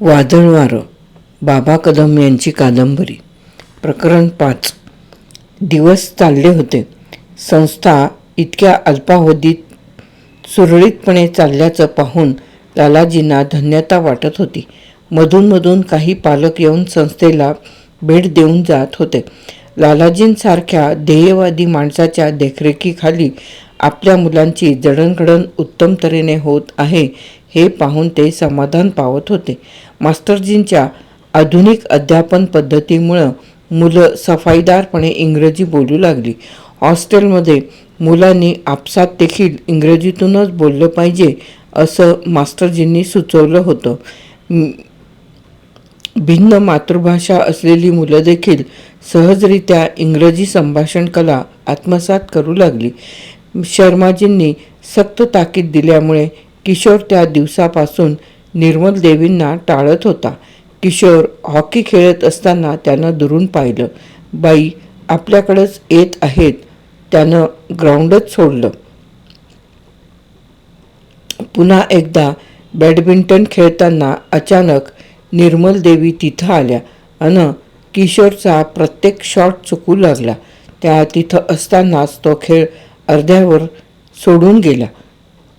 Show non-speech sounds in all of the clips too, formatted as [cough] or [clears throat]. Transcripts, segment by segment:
वादळ वारं बाबा कदम यांची कादंबरी. प्रकरण पाच. दिवस चालले होते. संस्था इतक्या अल्पावधीत सुरळीतपणे चालल्याचं पाहून लालाजींना धन्यता वाटत होती. मधूनमधून काही पालक येऊन संस्थेला भेट देऊन जात होते. लालाजींसारख्या ध्येयवादी माणसाच्या देखरेखीखाली आपल्या मुलांची जडणघडण उत्तम तऱ्हेने होत आहे हे पाहून ते समाधान पावत होते. मास्टरजींच्या आधुनिक अध्यापन पद्धतीमुळं मुलं सफाईदारपणे इंग्रजी बोलू लागली. हॉस्टेलमध्ये मुलांनी आपसात देखील इंग्रजीतूनच बोललं पाहिजे असं मास्टरजींनी सुचवलं होतं. भिन्न मातृभाषा असलेली मुलं देखील सहजरित्या इंग्रजी संभाषण कला आत्मसात करू लागली. शर्माजींनी सक्त ताकीद दिल्यामुळे किशोर त्या दिवसापासून निर्मल देवींना टाळत होता. किशोर हॉकी खेळत असताना त्यानं दुरून पाहिलं. बाई आपल्याकडंच येत आहेत. त्यानं ग्राउंडच सोडलं. पुन्हा एकदा बॅडमिंटन खेळताना अचानक निर्मल देवी तिथं आल्या अन किशोरचा प्रत्येक शॉट चुकू लागला. त्या तिथं असतानाच तो खेळ अर्ध्यावर सोडून गेला.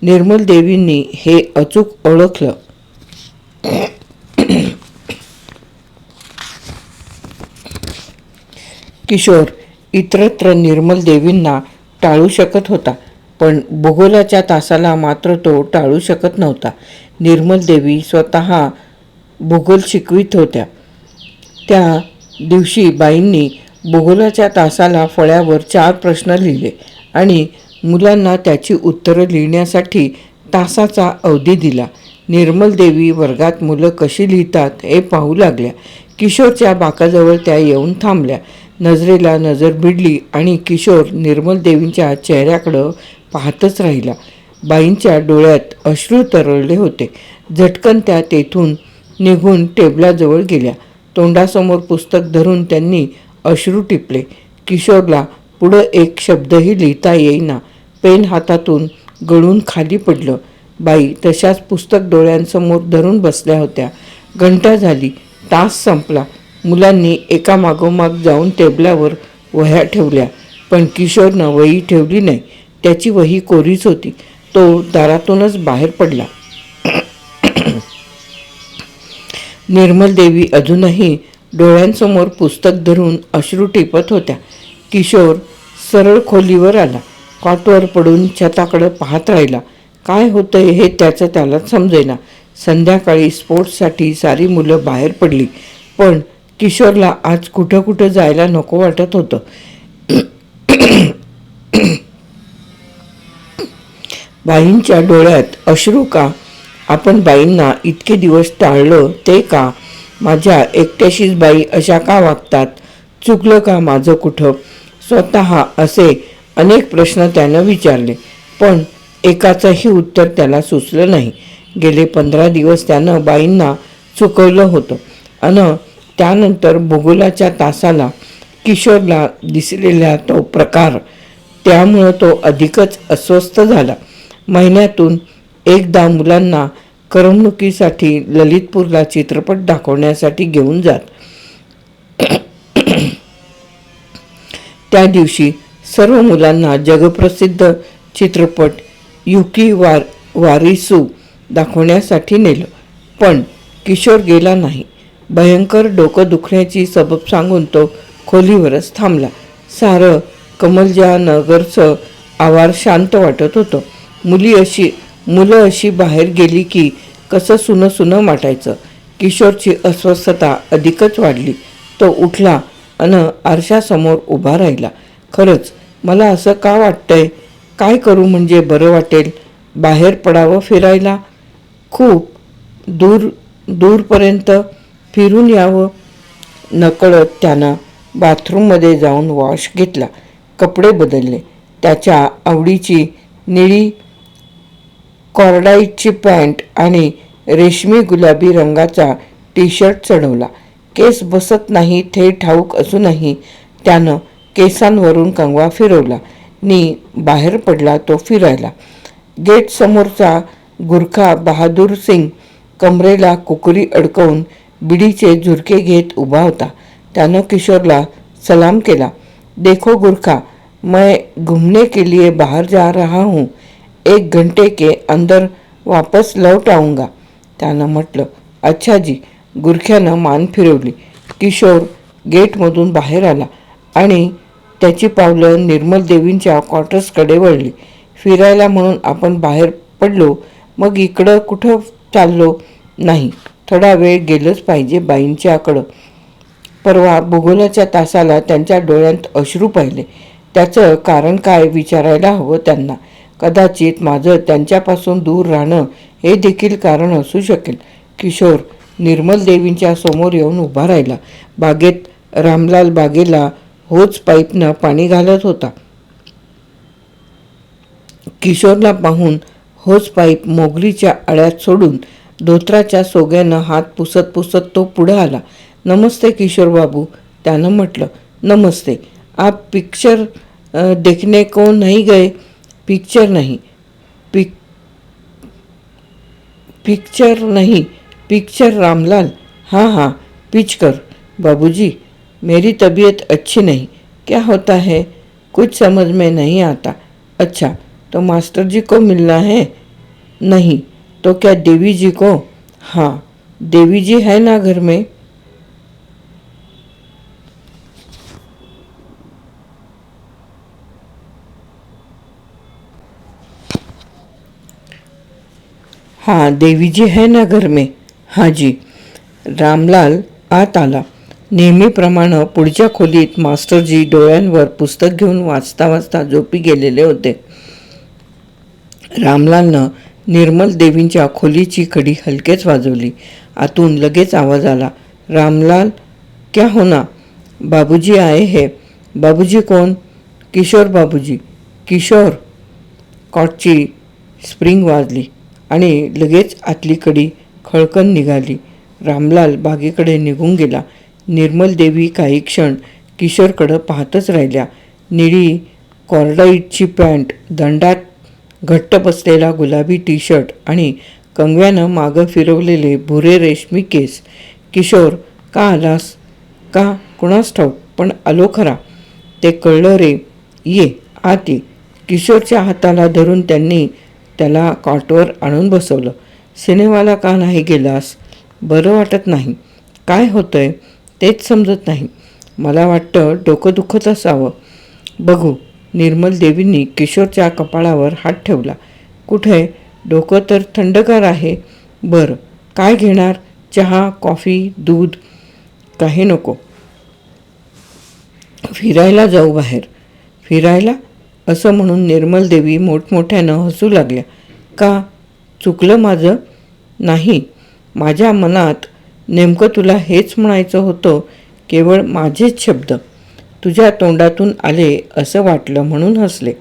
निर्मल देवींनी हे अचूक ओळखलं. किशोर इतरत्र निर्मल देवींना टाळू शकत होता पण भूगोलाच्या तासाला मात्र तो टाळू शकत नव्हता. निर्मल देवी स्वतः भूगोल शिकवित होत्या. त्या दिवशी बाईंनी भूगोलाच्या तासाला फळ्यावर चार प्रश्न लिहिले आणि मुलांना त्याची उत्तरं लिहिण्यासाठी तासाचा अवधी दिला. निर्मल देवी वर्गात मुलं कशी लिहितात हे पाहू लागल्या. किशोरच्या बाकाजवळ त्या येऊन थांबल्या. नजरेला नजर भिडली आणि किशोर निर्मल देवींच्या चेहऱ्याकडं पाहतच राहिला. बाईंच्या डोळ्यात अश्रू तरळले होते. झटकन त्या तेथून निघून टेबलाजवळ गेल्या. तोंडासमोर पुस्तक धरून त्यांनी अश्रू टिपले. किशोरला पुढं एक शब्दही लिहिता येईना. पेन हातातून गळून खाली पडलं. बाई तशाच पुस्तक डोळ्यांसमोर धरून बसल्या होत्या. घंटा झाली. तास संपला. मुलांनी एका मागोमाग जाऊन टेबलावर वह्या ठेवल्या. पण किशोरनं वही ठेवली नाही. त्याची वही कोरीच होती. तो दारातूनच बाहेर पडला. निर्मल देवी अजूनही डोळ्यांसमोर पुस्तक धरून अश्रू टिपत होत्या. किशोर सरळ खोलीवर आला. कॉटवर पडून छताकडं पाहत राहिला. काय होतंय हे त्याचं त्याला समजेना. संध्याकाळी स्पोर्ट्ससाठी सारी मुलं बाहेर पडली. पण किशोरला आज कुठं कुठं जायला नको वाटत होतं. बाईंच्या डोळ्यात अश्रू का? आपण बाईंना इतके दिवस टाळलं ते का? माझ्या एकट्याशीच बाई अशा का वागतात? चुकलं का माझं कुठं? स्वतः असे अनेक प्रश्न त्यानं विचारले पण एकाचंही उत्तर त्याला सुचलं नाही. गेले पंधरा दिवस त्यानं बाईंना चुकवलं होतं अन त्यानंतर भूगोलाच्या तासाला किशोरला दिसलेला तो प्रकार त्यामुळं तो अधिकच अस्वस्थ झाला. महिन्यातून एकदा मुलांना करमणुकीसाठी ललितपूरला चित्रपट दाखवण्यासाठी घेऊन जात. [clears throat] त्या दिवशी सर्व मुलांना जगप्रसिद्ध चित्रपट युकी वार वारिसू दाखवण्यासाठी नेलं. पण किशोर गेला नाही. भयंकर डोकं दुखण्याची सबब सांगून तो खोलीवरच थांबला. सारं कमलजा नगरचं आवार शांत वाटत होतं. मुली अशी मुलं अशी बाहेर गेली की कसं सुनं सुनं वाटायचं किशोरची अस्वस्थता अधिकच वाढली. तो उठला अन आरशासमोर उभा राहिला. खरंच मला असं का वाटतंय? काय करू म्हणजे बरं वाटेल? बाहेर पडावं फिरायला? खूप दूर दूरपर्यंत फिरून यावं? नकळत त्यानं बाथरूममध्ये जाऊन वॉश घेतला. कपडे बदलले. त्याच्या आवडीची निळी कॉर्डाईटची पॅन्ट आणि रेशमी गुलाबी रंगाचा टी शर्ट चढवला. केस बसत नाही थे ठाऊक असूनही त्यानं केसांवरून कंगवा फिरवला. नी बाहेर पडला तो फिरायला. गेट समोरचा गुरखा बहादूर सिंग कमरेला कुकरी अडकवून बिडीचे झुरके घेत उभा होता. त्यानं किशोरला सलाम केला. देखो गुरखा मैं घूमने के लिए बाहर जा रहा हूँ. एक घंटे के अंदर वापस लौट आऊंगा. त्यानं म्हटलं अच्छा जी. गुरख्यानं मान फिरवली. किशोर गेटमधून बाहेर आला. आणि त्याची पावलं निर्मल देवींच्या क्वार्टर्सकडे वळली. फिरायला म्हणून आपण बाहेर पडलो मग इकडं कुठं चाललो नाही. थोडा वेळ गेलंच पाहिजे बाईंच्याकडं. परवा भूगोलाच्या तासाला त्यांच्या डोळ्यात अश्रू पाहिले. त्याचं कारण काय विचारायला हवं त्यांना? कदाचित माझं त्यांच्यापासून दूर राहणं हे देखील कारण असू शकेल. किशोर निर्मल देवींच्या समोर येऊन उभा राहिला. बागेत रामलाल बागेला होच पाईपनं पाणी घालत होता. किशोरला पाहून होच पाईप मोगरीच्या आळ्यात सोडून धोत्राच्या सोग्यानं हात पुसत पुसत तो पुढं आला. नमस्ते किशोर बाबू त्यानं म्हटलं नमस्ते. आप पिक्चर देखने को नहीं गए? पिक्चर नहीं. पिक पिक्चर नहीं. पिक्चर रामलाल. हां हां. पिचकर बाबूजी. मेरी तबीयत अच्छी नहीं। क्या होता है? कुछ समझ में नहीं आता। अच्छा तो मास्टर जी को मिलना है? नहीं तो क्या देवी जी को? हाँ देवी जी है ना घर में? हाँ देवी जी है ना घर में? हाँ जी। रामलाल आत आला नेहमीप्रमाणे पुढच्या खोलीत मास्टरजी डोळ्यांवर पुस्तक घेऊन वाचता वाचता झोपी गेलेले होते. रामलालनं निर्मल देवींच्या खोलीची कडी हलकेच वाजवली. आतून लगेच आवाज आला रामलाल क्या होना? बाबूजी आहे हे. बाबूजी कोण किशोर बाबूजी. किशोर? कॉटची स्प्रिंग वाजली आणि लगेच आतली कडी खळकन निघाली. रामलाल बागेकडे निघून गेला. निर्मल देवी काही क्षण किशोरकडं पाहतच राहिल्या. निळी कॉर्डाईटची पॅन्ट दंडात घट्ट बसलेला गुलाबी टी शर्ट आणि कंगव्यानं मागं फिरवलेले भुरे रेशमी केस. किशोर का आलास? का कुणास ठाऊक? पण आलो खरा. ते कळलं रे. ये आत ये. किशोरच्या हाताला धरून त्यांनी त्याला कॉटवर आणून बसवलं. सिनेमाला का नाही गेलास? बरं वाटत नाही. काय होतंय? तेच समजत नाही. मला वाटतं डोकं दुखत असावं. बघू. निर्मल देवींनी किशोरच्या कपाळावर हात ठेवला. कुठे? डोकं तर थंडगार आहे. बरं. काय घेणार? चहा कॉफी दूध? काही नको. फिरायला जाऊ बाहेर. फिरायला? असं म्हणून निर्मल देवी मोठमोठ्यानं हसू लागल्या. का? चुकलं माझं? नाही. माझ्या मनात नेमकं तुला हेच म्हणायचं होतं? केवळ माझेच शब्द. तुझ्या तोंडातून आले असं वाटलं म्हणून हसले.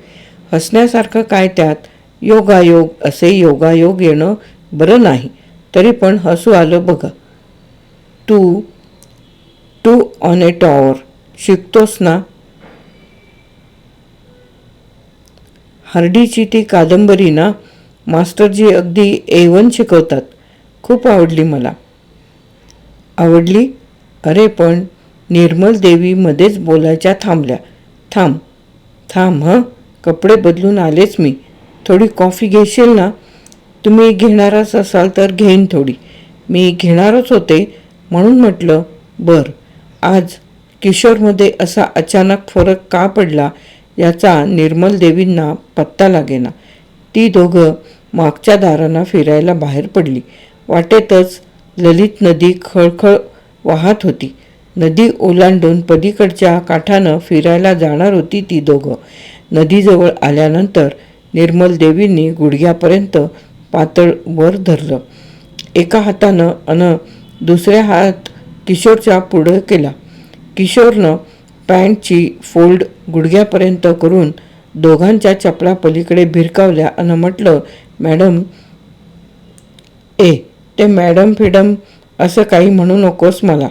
हसण्यासारखं काय त्यात? योगायोग असे योगायोग येणं बरं नाही. तरी पण हसू आलं बघा. तू टू ऑन ए टॉवर शिकतोस ना? हर्डीची ती कादंबरी ना? मास्टरजी अगदी ए वन शिकवतात. खूप आवडली मला. आवडली? अरे पण निर्मल देवी मध्येच बोलायच्या थांबल्या. थांब थांब हं? कपडे बदलून आलेच मी. थोडी कॉफी घेशील ना? तुम्ही घेणारच असाल तर घेईन थोडी. मी घेणारच होते म्हणून म्हटलं बर आज किशोरमध्ये असा अचानक फरक का पडला याचा निर्मल देवींना पत्ता लागेना. ती दोघं मागच्या दारांना फिरायला बाहेर पडली. वाटेतच ललित नदी खळखळ वाहत होती. नदी ओलांडून पलीकडच्या काठानं फिरायला जाणार होती ती दोघं. नदीजवळ आल्यानंतर निर्मल देवींनी गुडघ्यापर्यंत पातळ वर धरलं. एका हातानं अन दुसऱ्या हात किशोरच्या पुढं केला. किशोरनं पॅन्टची फोल्ड गुडघ्यापर्यंत करून दोघांच्या चपला पलीकडे भिरकावल्या आणि म्हटलं मॅडम ए ते मॅडम फिडम असं काही म्हणू नकोस मला.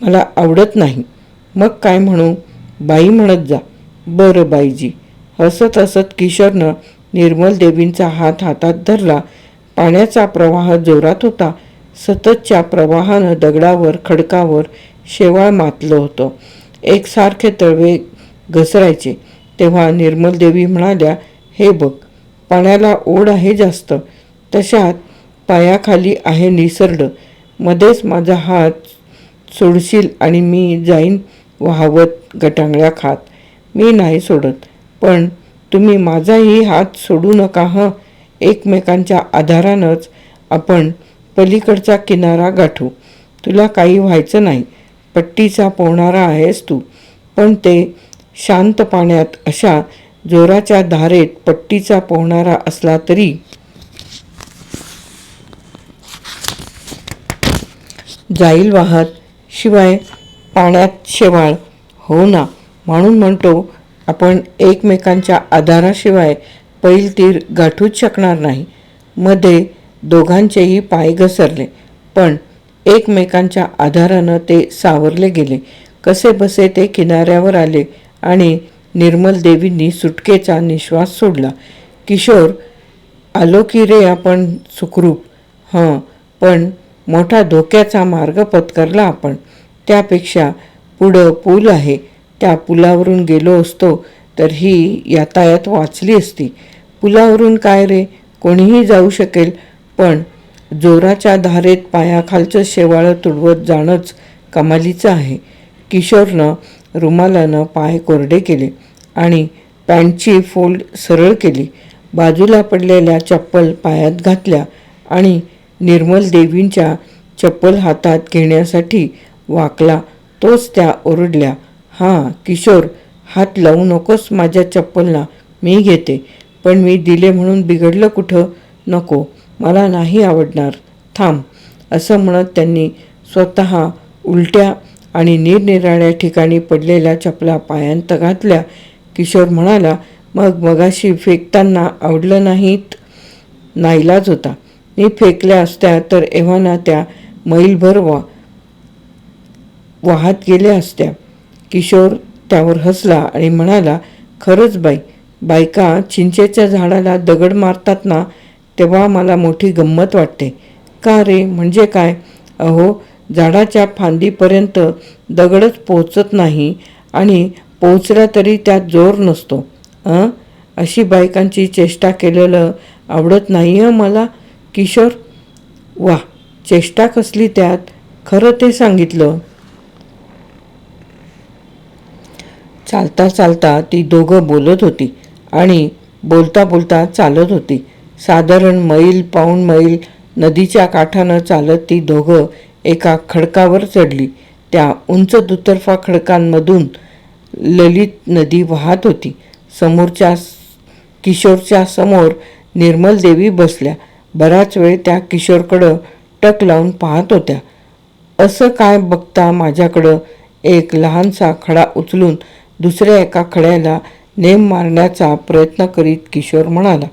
मला आवडत नाही. मग काय म्हणू? बाई म्हणत जा. बरं बाईजी. हसत हसत किशोरनं निर्मल देवींचा हात हातात धरला. पाण्याचा प्रवाह जोरात होता. सततच्या प्रवाहानं दगडावर खडकावर शेवाळ मातलं होतं. एकसारखे तळवे घसरायचे. तेव्हा निर्मल देवी म्हणाल्या हे बघ पाण्याला ओढ आहे जास्त. तशात पायाखाली आहे निसरडं मध्येच माझा हात सोडशील आणि मी जाईन वाहवत गटांगळ्या खात. मी नाही सोडत. पण तुम्ही माझाही हात सोडू नका हं? एकमेकांच्या आधारानंच आपण पलीकडचा किनारा गाठू. तुला काही व्हायचं नाही. पट्टीचा पोहणारा आहेस तू. पण ते शांत पाण्यात अशा जोराच्या धारेत पट्टीचा पोहणारा असला तरी जाईल वाहत. शिवाय पाण्यात शेवाळ हो ना. म्हणून म्हणतो आपण एकमेकांच्या आधाराशिवाय पैल तीर गाठूच शकणार नाही. मध्ये दोघांचेही पाय घसरले पण एकमेकांच्या आधारानं ते सावरले गेले. कसे बसे ते किनाऱ्यावर आले आणि निर्मल देवींनी सुटकेचा निश्वास सोडला. किशोर आलो की रे आपण सुखरूप. हं पण मोठा धोक्याचा मार्ग पत्करला आपण. त्यापेक्षा पुढं पूल आहे. त्या पुलावरून गेलो असतो तर ही यातायात वाचली असती. पुलावरून काय रे? कोणीही जाऊ शकेल. पण जोराच्या धारेत पायाखालचं शेवाळं तुडवत जाणंच कमालीचं आहे. किशोरनं रुमालानं पाय कोरडे केले आणि पॅन्टची फोल्ड सरळ केली. बाजूला पडलेल्या चप्पल पायात घातल्या आणि निर्मल देवींच्या चप्पल हातात घेण्यासाठी वाकला. तोच त्या ओरडल्या हां किशोर हात लावू नकोस माझ्या चप्पलला मी घेते पण मी दिले म्हणून बिघडलं कुठं? नको मला नाही आवडणार थांब असं म्हणत त्यांनी स्वतः उलट्या आणि निरनिराळ्या ठिकाणी पडलेल्या चपला पायांत घातल्या. किशोर म्हणाला मग मगाशी फेकताना आवडलं नाहीत? नाईलाज होता. मी फेकल्या असत्या तर एव्हाना त्या मैलभर वा वाहत गेल्या असत्या. किशोर त्यावर हसला आणि म्हणाला खरंच बाई बायका चिंचेच्या झाडाला दगड मारतात ना तेव्हा मला मोठी गंमत वाटते. का रे? म्हणजे काय? अहो झाडाच्या फांदीपर्यंत दगडच पोचत नाही आणि पोचला तरी त्यात जोर नसतो. अं? अशी बायकांची चेष्टा केलेलं आवडत नाही हं मला. किशोर वा चेष्टा कसली त्यात? खरं ते सांगितलं. चालता चालता ती दोघं बोलत होती आणि बोलता बोलता चालत होती. साधारण मैल पाऊण मैल नदीच्या काठानं चालत ती दोघं एका खडकावर चढली. त्या उंच दुतर्फा खडकांमधून ललित नदी वाहत होती. समोरच्या किशोरच्या समोर निर्मल देवी बसल्या. बराच वेळ त्या किशोरकडं टक लावून पाहत होत्या. असं काय बघता माझ्याकडं? एक लहानसा खडा उचलून दुसऱ्या एका खड्याला नेम मारण्याचा प्रयत्न करीत किशोर म्हणाला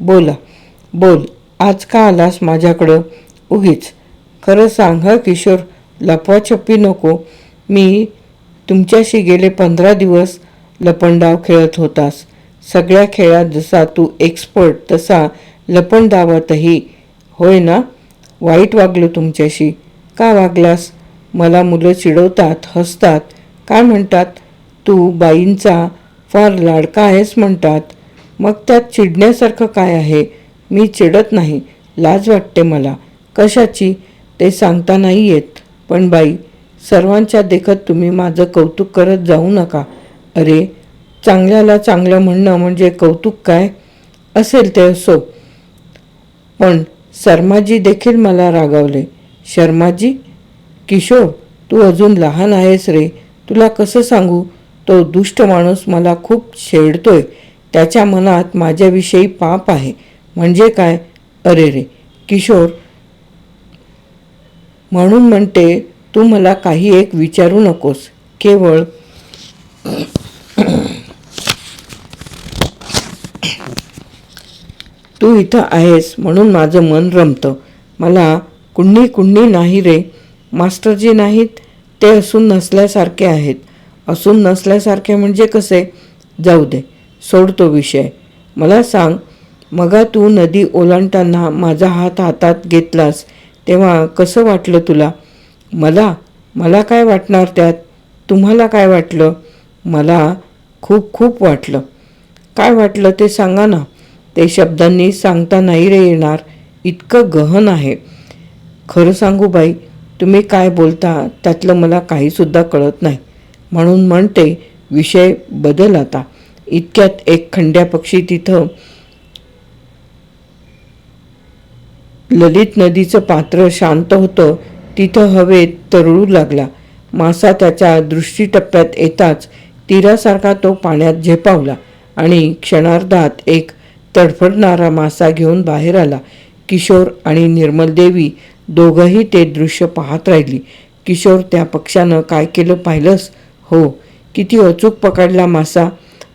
बोला बोल आज का आलास माझ्याकडं? उगीच. खरं सांग हं किशोर लपवाछपी नको. मी तुमच्याशी गेले पंधरा दिवस लपंडाव खेळत होतास. सगळ्या खेळात जसा तू एक्सपर्ट तसा लपंडावातही होय ना? वाईट वागलो तुमच्याशी. का वागलास? मला मुलं चिडवतात हसतात. काय म्हणतात? तू बाईंचा फार लाडका आहेस म्हणतात. मग त्यात चिडण्यासारखं काय आहे? मी चिडत नाही लाज वाटते मला. कशाची? ते सांगता नाही येत. पण बाई सर्वांच्या देखत तुम्ही माझं कौतुक करत जाऊ नका. अरे चांगल्याला चांगलं म्हणणं म्हणजे कौतुक काय? असेल ते असो. पण शर्माजी देखील मला रागावले. शर्माजी किशोर तू अजून लहान आहेस रे. तुला कसं सांगू? तो दुष्ट माणूस मला खूप छेडतोय. त्याच्या मनात माझ्याविषयी पाप आहे. म्हणजे काय? अरे रे किशोर म्हणून म्हणते तू मला काही एक विचारू नकोस. केवळ तू इथं आहेस म्हणून माझं मन रमतं. मला कुण्णी कुण्णी नाही रे. मास्टरजी नाहीत ते असून नसल्यासारखे आहेत. असून नसल्यासारखे म्हणजे कसे? जाऊ दे सोड तो विषय. मला सांग मगा तू नदी ओलांडताना माझा हात हातात घेतलास तेव्हा कसं वाटलं तुला? मला? मला काय वाटणार त्यात? तुम्हाला काय वाटलं? मला खूप खूप वाटलं. काय वाटलं ते सांगा ना. ते शब्दांनी सांगता नाही रे येणार. इतकं गहन आहे. खरं सांगू बाई तुम्ही काय बोलता त्यातलं मला काहीसुद्धा कळत नाही. म्हणून म्हणते विषय बदल आता. इतक्यात एक खंड्या पक्षी तिथं ललित नदीचं पात्र शांत होतं. तिथं हवेत तरळू लागला. मासा त्याच्या दृष्टीटप्प्यात येताच तीरासारखा तो पाण्यात झेपावला आणि क्षणार्धात एक तडफडणारा मासा घेऊन बाहेर आला. किशोर आणि निर्मल देवी दोघंही ते दृश्य पाहत राहिली. किशोर त्या पक्षानं काय केलं पाहिलंस? हो किती अचूक पकडला मासा.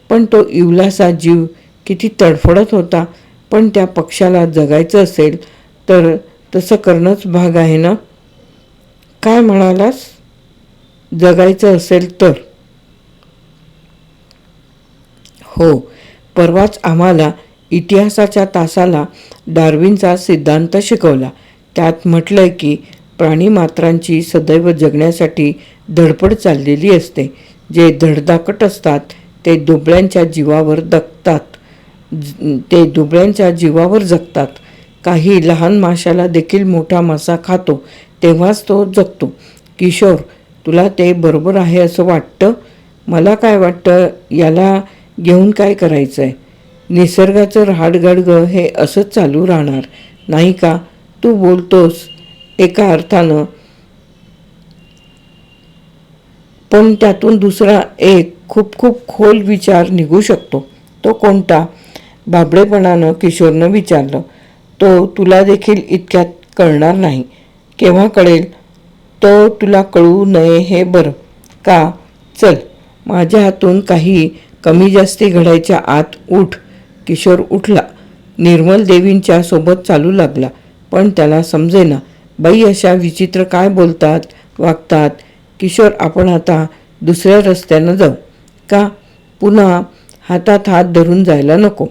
पण तो इवलासा जीव किती तडफडत होता. पण त्या पक्षाला जगायचं असेल तर तसं करणंच भाग आहे ना? काय म्हणालास? जगायचं असेल तर. हो परवाच आम्हाला इतिहासाच्या तासाला डार्विनचा सिद्धांत शिकवला. त्यात म्हटलंय की प्राणीमात्रांची सदैव जगण्यासाठी धडपड चाललेली असते. जे धडधाकट असतात ते दुबळ्यांच्या जीवावर दगतात. ज- ते दुबळ्यांच्या जीवावर जगतात. काही लहान माशाला देखील मोठा मासा खातो तेव्हाच तो जगतो. किशोर तुला ते बरोबर आहे असं वाटतं? मला काय वाटतं? याला घेऊन काय करायचं आहे निसर्गाचं रहाडगाडगं हे असंच चालू राहणार नाही का? तू बोलतोस एका अर्थानं. पण त्यातून दुसरा एक खूप खूप खोल विचार निघू शकतो. तो कोणता? बाबडेपणानं किशोरनं विचारलं. तो तुला देखील इतक्यात कळणार नाही. केव्हा कळेल? तो तुला कळू नये हे बरं. का? चल माझ्या हातून काही कमी जास्ती घडायच्या आत उठ. किशोर उठला. निर्मल देवींच्या सोबत चालू लागला. पण त्याला समजेना. बाई अशा विचित्र काय बोलतात वागतात? किशोर आपण आता दुसऱ्या रस्त्यानं जाऊ. का? पुन्हा हातात हात धरून जायला नको.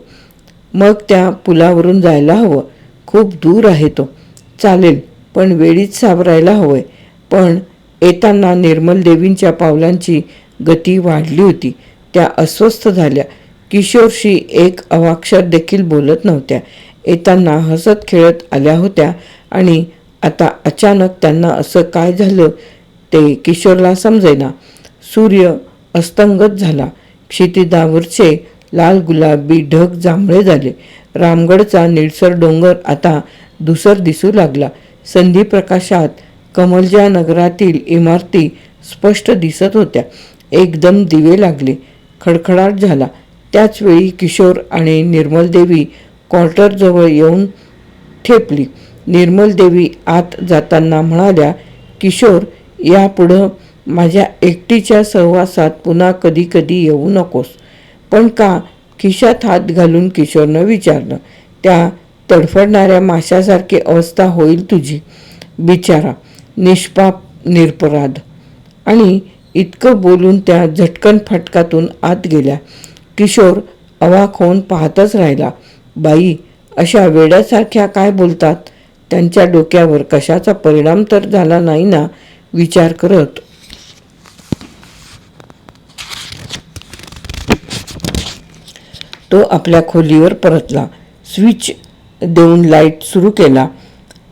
मग त्या पुलावरून जायला हवं. खूप दूर आहे तो. चालेल पण वेळीच सावरायला हवंय. पण येताना निर्मल देवींच्या पावलांची गती वाढली होती. त्या अस्वस्थ झाल्या. किशोरशी एक अवाक्षर देखील बोलत नव्हत्या. येताना हसत खेळत आल्या होत्या आणि आता अचानक त्यांना असं काय झालं ते किशोरला समजेना. सूर्य अस्तंगत झाला. क्षितिदावरचे लाल गुलाबी ढग जांभळे झाले. रामगडचा निळसर डोंगर आता दुसर दिसू लागला. संधी प्रकाशात कमलजा नगरातील इमारती स्पष्ट दिसत होत्या. एकदम दिवे लागले. खडखडाट झाला. त्याचवेळी किशोर आणि निर्मलदेवी क्वार्टरजवळ येऊन ठेपली. निर्मल देवी आत जाताना म्हणाल्या किशोर यापुढं माझ्या एकटीच्या सहवासात पुन्हा कधी कधी येऊ नकोस. पण का खिशात हात घालून किशोरनं विचारलं त्या तडफडणाऱ्या माशासारखी अवस्था होईल तुझी. बिचारा निष्पाप निरपराध. आणि इतकं बोलून त्या झटकन फटकातून आत गेल्या. किशोर अवाक होऊन पाहतच राहिला बाई अशा वेड्यासारख्या काय बोलतात? त्यांच्या डोक्यावर कशाचा परिणाम तर झाला नाही ना? विचार करत तो आपल्या खोलीवर परतला. स्विच देऊन लाइट सुरू केला.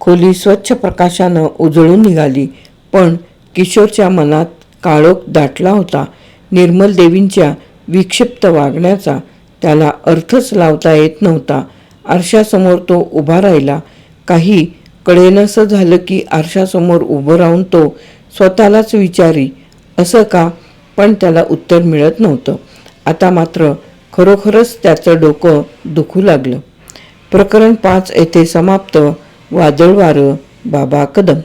खोली स्वच्छ प्रकाशानं उजळून निघाली पण किशोरच्या मनात काळोख दाटला होता. निर्मल देवींच्या विक्षिप्त वागण्याचा त्याला अर्थच लावता येत नव्हता. आरशासमोर तो उभा राहिला. काही कळेनसं झालं की आरशासमोर उभं राहून तो स्वतःलाच विचारी असं का? पण त्याला उत्तर मिळत नव्हतं. आता मात्र खरोखरच त्याचं डोकं दुखू लागलं. प्रकरण पाच येथे समाप्त. वादळ वारं बाबा कदम.